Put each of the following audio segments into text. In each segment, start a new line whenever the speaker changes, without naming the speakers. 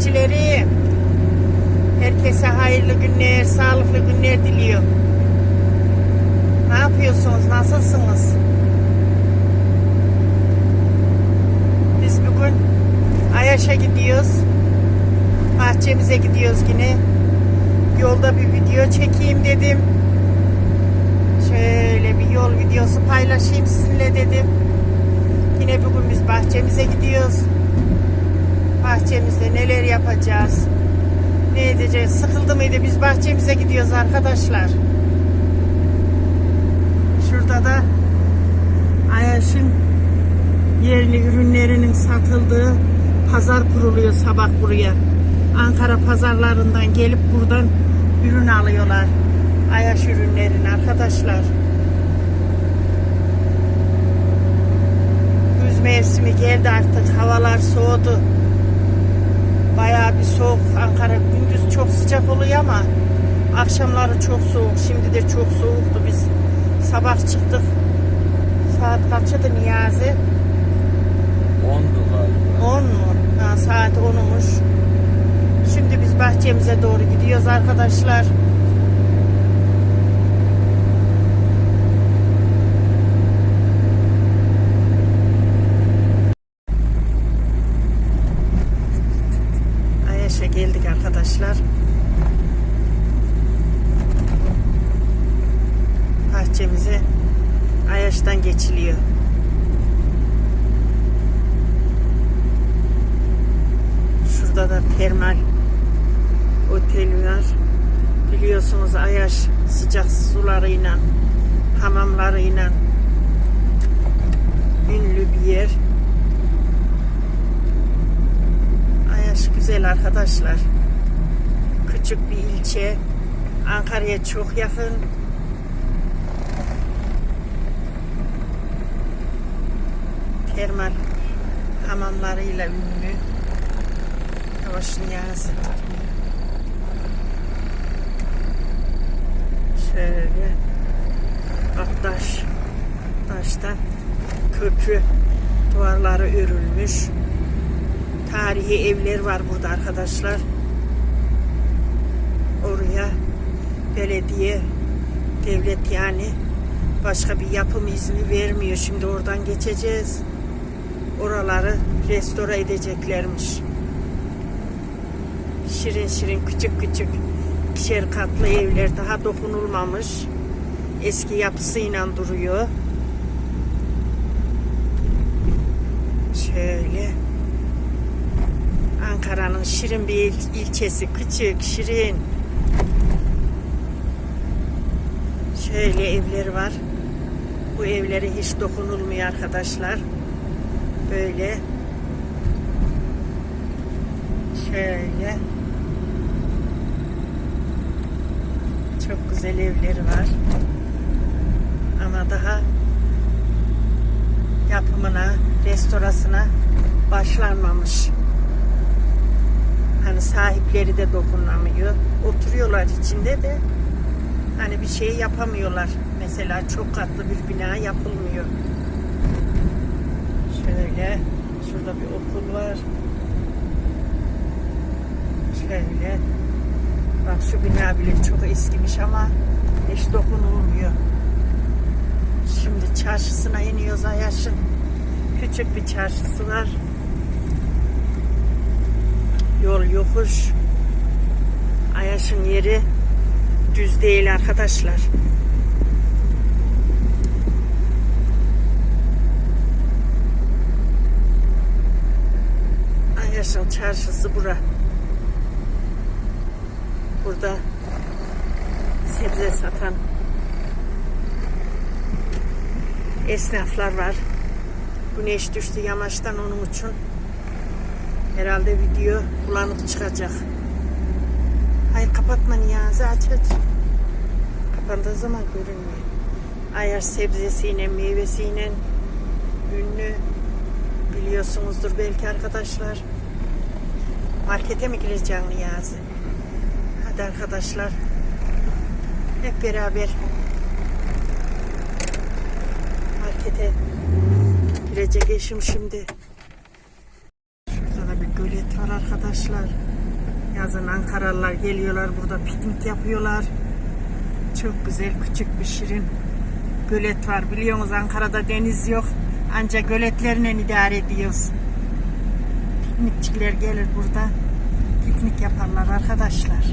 takipçileri. Herkese hayırlı günler, sağlıklı günler diliyor. Ne yapıyorsunuz? Nasılsınız? Biz bugün Ayaş'a gidiyoruz. Bahçemize gidiyoruz yine. Yolda bir video çekeyim dedim. Şöyle bir yol videosu paylaşayım sizinle dedim. Yine bugün biz bahçemize gidiyoruz. Bahçemizde neler yapacağız? Ne edeceğiz? Sıkıldı mıydı? Biz bahçemize gidiyoruz arkadaşlar. Şurada da Ayaş'ın yerli ürünlerinin satıldığı pazar kuruluyor sabah buraya. Ankara pazarlarından gelip buradan ürün alıyorlar. Ayaş ürünlerini arkadaşlar. Güz mevsimi geldi artık. Havalar soğudu. Bayağı bir soğuk. Ankara gündüz çok sıcak oluyor ama akşamları çok soğuk. Şimdi de çok soğuktu. Biz sabah çıktık. Saat kaçıydı Niyazi?
10'du galiba.
10 mu? Ha, saat 10'umuş. Şimdi biz bahçemize doğru gidiyoruz arkadaşlar. Ayaş'a geldik arkadaşlar. Bahçemize Ayaş'tan geçiliyor. Şurada da termal otel var. Biliyorsunuz Ayaş sıcak sularıyla, hamamlarıyla ünlü bir yer. Ayaş güzel arkadaşlar. Küçük bir ilçe. Ankara'ya çok yakın. Termal hamamlarıyla ünlü. Yavaş Niyazi. Şöyle bak taş. Taştan köprü duvarları örülmüş. Tarihi evler var burada arkadaşlar. Oraya belediye, devlet yani başka bir yapım izni vermiyor. Şimdi oradan geçeceğiz. Oraları restore edeceklermiş şirin şirin küçük küçük ikişer katlı evler daha dokunulmamış. Eski yapısıyla duruyor. Şöyle Ankara'nın şirin bir il- ilçesi küçük şirin. Şöyle evler var. Bu evlere hiç dokunulmuyor arkadaşlar. Böyle şöyle çok güzel evleri var. Ama daha yapımına, restorasına başlanmamış. Hani sahipleri de dokunamıyor. Oturuyorlar içinde de hani bir şey yapamıyorlar. Mesela çok katlı bir bina yapılmıyor. Şöyle şurada bir okul var. Şöyle Bak şu bina bile çok eskimiş ama hiç dokunulmuyor. Şimdi çarşısına iniyoruz Ayaş'ın. Küçük bir çarşısı var. Yol yokuş. Ayaş'ın yeri düz değil arkadaşlar. Ayaş'ın çarşısı bura. Burada sebze satan esnaflar var. Güneş düştü yamaçtan onun için. Herhalde video bulanık çıkacak. Hayır kapatma Niyazi aç aç. Kapandığı zaman görünmüyor. Ayar sebzesiyle meyvesiyle ünlü biliyorsunuzdur belki arkadaşlar. Markete mi gireceğim Niyazi? Hadi arkadaşlar. Hep beraber markete girecek eşim şimdi. Şurada da bir gölet var arkadaşlar. Yazın Ankaralılar geliyorlar burada piknik yapıyorlar. Çok güzel küçük bir şirin gölet var. Biliyorsunuz Ankara'da deniz yok. Ancak göletlerine idare ediyoruz. Piknikçiler gelir burada. Piknik yaparlar arkadaşlar.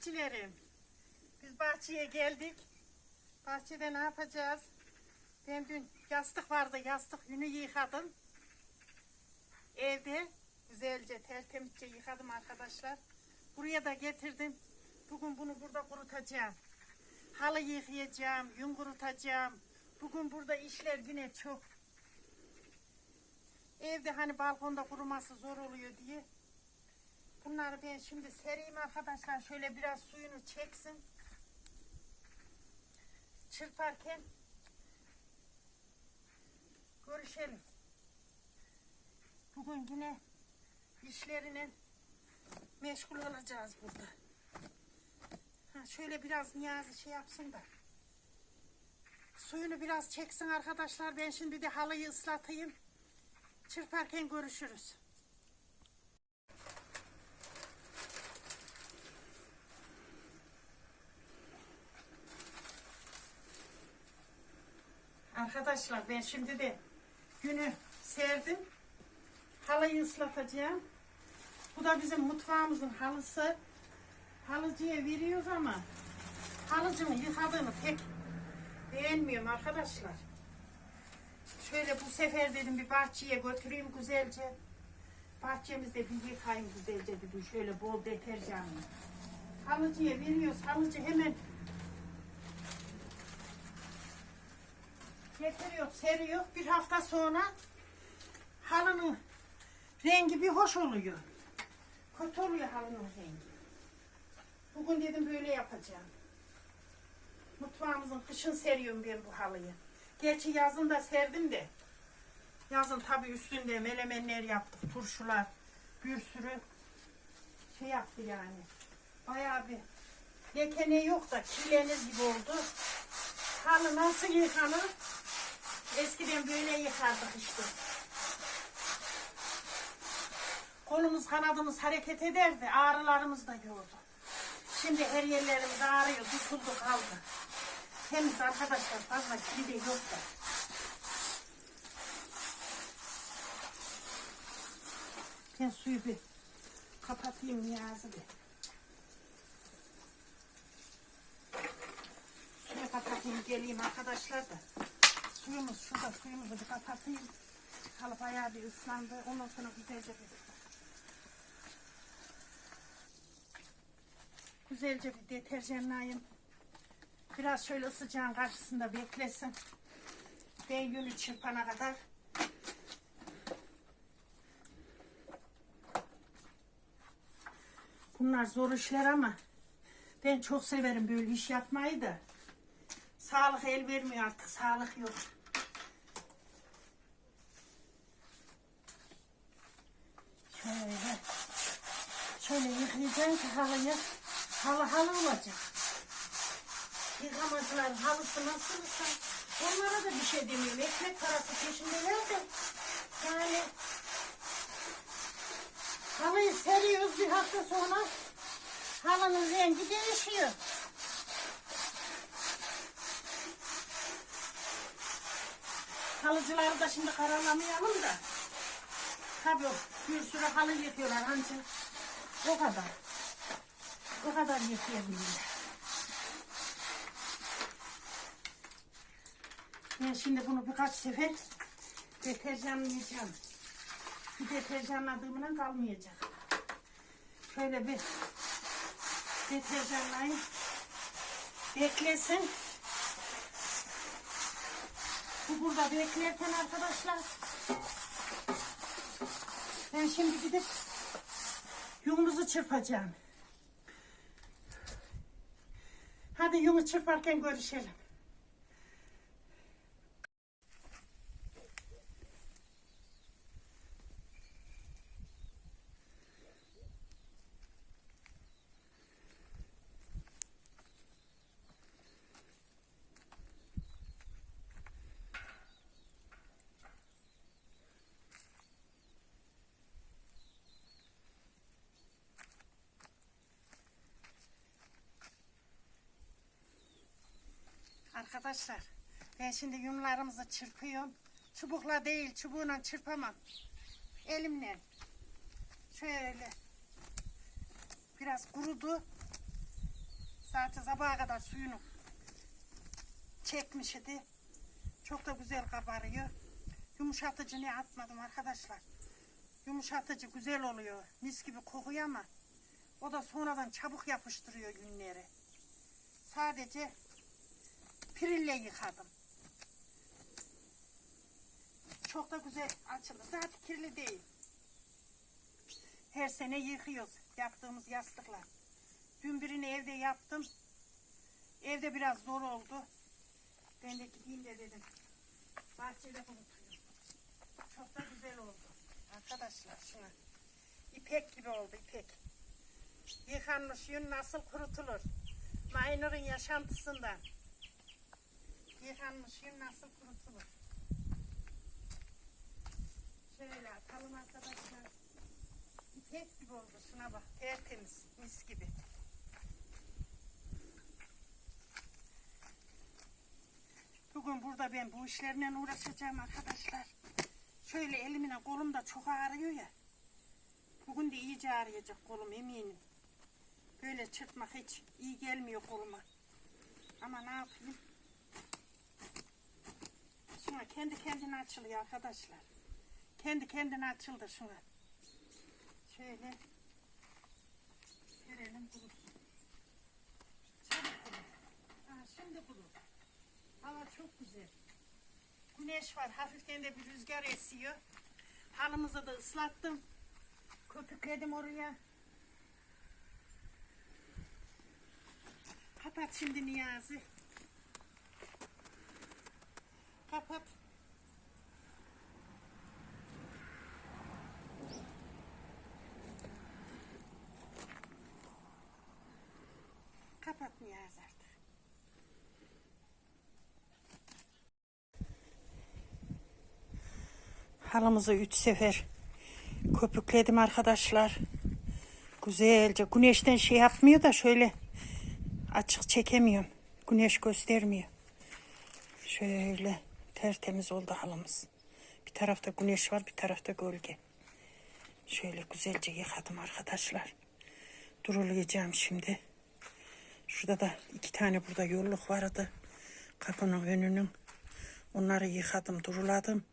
Takipçilerim, biz bahçeye geldik. Bahçede ne yapacağız? Ben dün yastık vardı, yastık yünü yıkadım. Evde güzelce tertemizce yıkadım arkadaşlar. Buraya da getirdim. Bugün bunu burada kurutacağım. Halı yıkayacağım, yün kurutacağım. Bugün burada işler yine çok. Evde hani balkonda kuruması zor oluyor diye Bunları ben şimdi sereyim arkadaşlar. Şöyle biraz suyunu çeksin. Çırparken görüşelim. Bugün yine işlerine meşgul olacağız burada. Ha, şöyle biraz niyazi şey yapsın da. Suyunu biraz çeksin arkadaşlar. Ben şimdi de halıyı ıslatayım. Çırparken görüşürüz. Arkadaşlar ben şimdi de günü serdim. Halıyı ıslatacağım. Bu da bizim mutfağımızın halısı. Halıcıya veriyoruz ama halıcının yıkadığını pek beğenmiyorum arkadaşlar. Şöyle bu sefer dedim bir bahçeye götüreyim güzelce. Bahçemizde bir yıkayayım güzelce dedim. Şöyle bol deterjanla. Halıcıya veriyoruz. Halıcı hemen getiriyor, seriyor. Bir hafta sonra halının rengi bir hoş oluyor. Kötü halının rengi. Bugün dedim böyle yapacağım. Mutfağımızın kışın seriyorum ben bu halıyı. Gerçi yazın da serdim de. Yazın tabi üstünde melemenler yaptık, turşular, bir sürü şey yaptı yani. Bayağı bir lekene yok da kirlenir gibi oldu. Halı nasıl yıkanır? Eskiden böyle yıkardık işte. Kolumuz kanadımız hareket ederdi. Ağrılarımız da yordu. Şimdi her yerlerimiz ağrıyor. Tutuldu kaldı. Temiz arkadaşlar fazla kiri de yok da. Ben suyu bir kapatayım Niyazi bir. Suyu kapatayım geleyim arkadaşlar da. Suyumuz şurada suyumuzu bir kapatayım. Kalıp ayağı bir ıslandı. Ondan sonra güzelce bir Güzelce bir deterjanlayayım. Biraz şöyle ısıcağın karşısında beklesin. Ben yünü çırpana kadar. Bunlar zor işler ama ben çok severim böyle iş yapmayı da. Sağlık el vermiyor artık. Sağlık yok. Şöyle. Şöyle yıkayacağım ki halıyı. Halı halı olacak. Yıkamacılar halısı nasılsa onlara da bir şey demiyorum. Ekmek parası peşindeler de. Yani halıyı seriyoruz bir hafta sonra halının rengi değişiyor. Halıcıları da şimdi karalamayalım da. Tabii bir sürü halı yıkıyorlar ancak o kadar. O kadar yıkayabilirler. Ben şimdi bunu birkaç sefer deterjanlayacağım. Bir deterjanladığımdan kalmayacak. Şöyle bir deterjanlayayım. Beklesin. Bu burada beklerken arkadaşlar ben şimdi gidip yumunuzu çırpacağım. Hadi yumu çırparken görüşelim. Arkadaşlar ben şimdi yumlarımızı çırpıyorum. Çubukla değil çubuğuna çırpamam. Elimle. Şöyle. Biraz kurudu. Zaten sabaha kadar suyunu çekmiş idi. Çok da güzel kabarıyor. Yumuşatıcı ne atmadım arkadaşlar. Yumuşatıcı güzel oluyor. Mis gibi kokuyor ama o da sonradan çabuk yapıştırıyor günleri. Sadece pirille yıkadım. Çok da güzel açıldı. Zaten kirli değil. Her sene yıkıyoruz yaptığımız yastıklar. Dün birini evde yaptım. Evde biraz zor oldu. Ben de gideyim de dedim. Bahçede kurutuyum. Çok da güzel oldu. Arkadaşlar şuna. İpek gibi oldu ipek. Yıkanmış yün nasıl kurutulur? Maynur'un yaşantısından. Yıkanmış yün nasıl kurutulur? Şöyle atalım arkadaşlar. İpek gibi oldu şuna bak. Tertemiz mis gibi. Bugün burada ben bu işlerle uğraşacağım arkadaşlar. Şöyle elimine kolum da çok ağrıyor ya. Bugün de iyice ağrıyacak kolum eminim. Böyle çırpmak hiç iyi gelmiyor koluma. Ama ne yapayım? Şuna kendi kendine açılıyor arkadaşlar. Kendi kendine açıldı şuna. Şöyle verelim kurusun. Çabuk şimdi kurur. Hava çok güzel. Güneş var. Hafiften de bir rüzgar esiyor. Halımızı da ıslattım. Köpükledim oraya. Kapat şimdi Niyazi. Kapat. Kapat Niyazi artık. Halımızı üç sefer köpükledim arkadaşlar. Güzelce. Güneşten şey yapmıyor da şöyle açık çekemiyorum. Güneş göstermiyor. Şöyle tertemiz oldu halımız. Bir tarafta güneş var bir tarafta gölge. Şöyle güzelce yıkadım arkadaşlar. Durulayacağım şimdi. Şurada da iki tane burada yolluk vardı. Kapının önünün. Onları yıkadım, duruladım.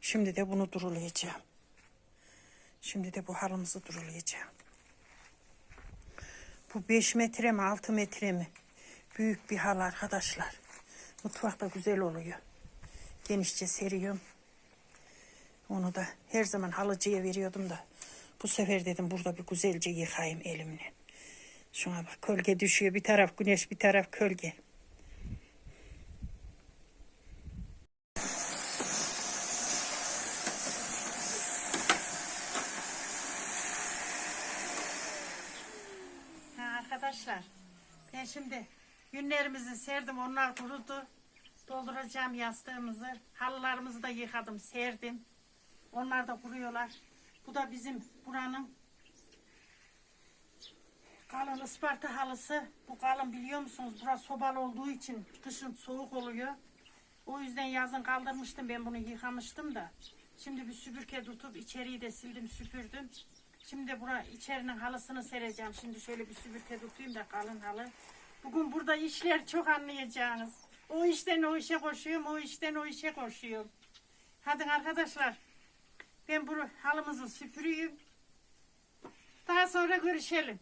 Şimdi de bunu durulayacağım. Şimdi de bu halımızı durulayacağım. Bu 5 metre mi 6 metre mi? Büyük bir hal arkadaşlar. Mutfakta güzel oluyor. Genişçe seriyorum. Onu da her zaman halıcıya veriyordum da. Bu sefer dedim burada bir güzelce yıkayayım elimle. Şuna bak gölge düşüyor. Bir taraf güneş bir taraf gölge. Ha, arkadaşlar ben şimdi günlerimizi serdim onlar kurudu. Dolduracağım yastığımızı. Halılarımızı da yıkadım serdim. Onlar da kuruyorlar. Bu da bizim buranın kalın Isparta halısı. Bu kalın biliyor musunuz? Burası sobalı olduğu için kışın soğuk oluyor. O yüzden yazın kaldırmıştım ben bunu yıkamıştım da. Şimdi bir süpürge tutup içeriği de sildim süpürdüm. Şimdi bura içerinin halısını sereceğim. Şimdi şöyle bir süpürge tutayım da kalın halı. Bugün burada işler çok anlayacağınız. O işten o işe koşuyorum, o işten o işe koşuyorum. Hadi arkadaşlar. Ben bu halımızı süpürüyüm. Daha sonra görüşelim.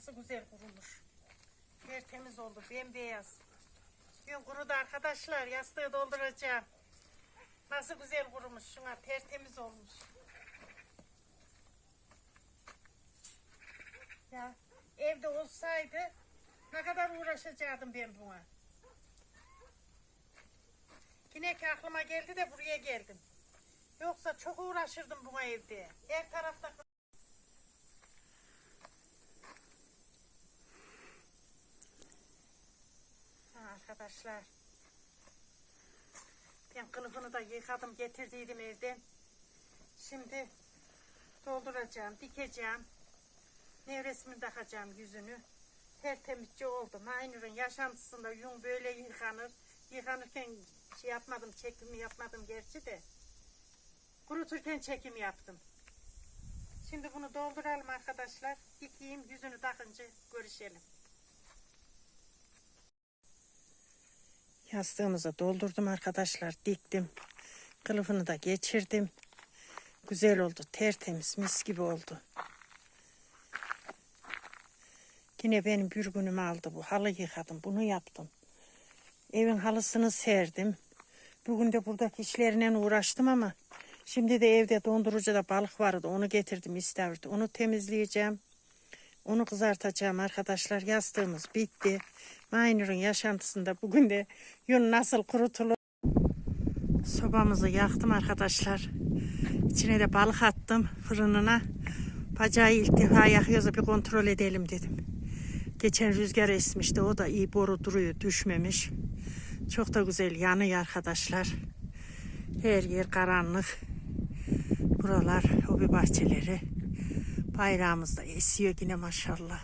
Nasıl güzel kurumuş. Tertemiz oldu, bembeyaz. Gün kurudu arkadaşlar, yastığı dolduracağım. Nasıl güzel kurumuş, şuna tertemiz olmuş. Ya evde olsaydı ne kadar uğraşacaktım ben buna. Yine ki aklıma geldi de buraya geldim. Yoksa çok uğraşırdım buna evde. Her tarafta Ha, arkadaşlar. Ben kılıfını da yıkadım getirdiydim evden. Şimdi dolduracağım, dikeceğim. Nevresimi takacağım yüzünü. Tertemizce oldu. Aynur'un yaşantısında yün böyle yıkanır. Yıkanırken şey yapmadım, çekimi yapmadım gerçi de. Kuruturken çekim yaptım. Şimdi bunu dolduralım arkadaşlar. Dikeyim, yüzünü takınca görüşelim. Yastığımızı doldurdum arkadaşlar. Diktim. Kılıfını da geçirdim. Güzel oldu. Tertemiz mis gibi oldu. Yine benim bir günüm aldı bu. Halı yıkadım. Bunu yaptım. Evin halısını serdim. Bugün de buradaki işlerine uğraştım ama şimdi de evde dondurucuda balık vardı. Onu getirdim istavrit. Onu temizleyeceğim. Onu kızartacağım arkadaşlar. Yastığımız bitti. Maynur'un yaşantısında bugün de yün nasıl kurutulur. Sobamızı yaktım arkadaşlar. İçine de balık attım fırınına. Bacağı ilk defa yakıyorsa bir kontrol edelim dedim. Geçen rüzgar esmişti. O da iyi boru duruyor. Düşmemiş. Çok da güzel yanıyor arkadaşlar. Her yer karanlık. Buralar hobi bahçeleri. Bayrağımız da esiyor yine maşallah.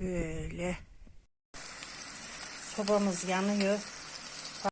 Böyle. Sobamız yanıyor.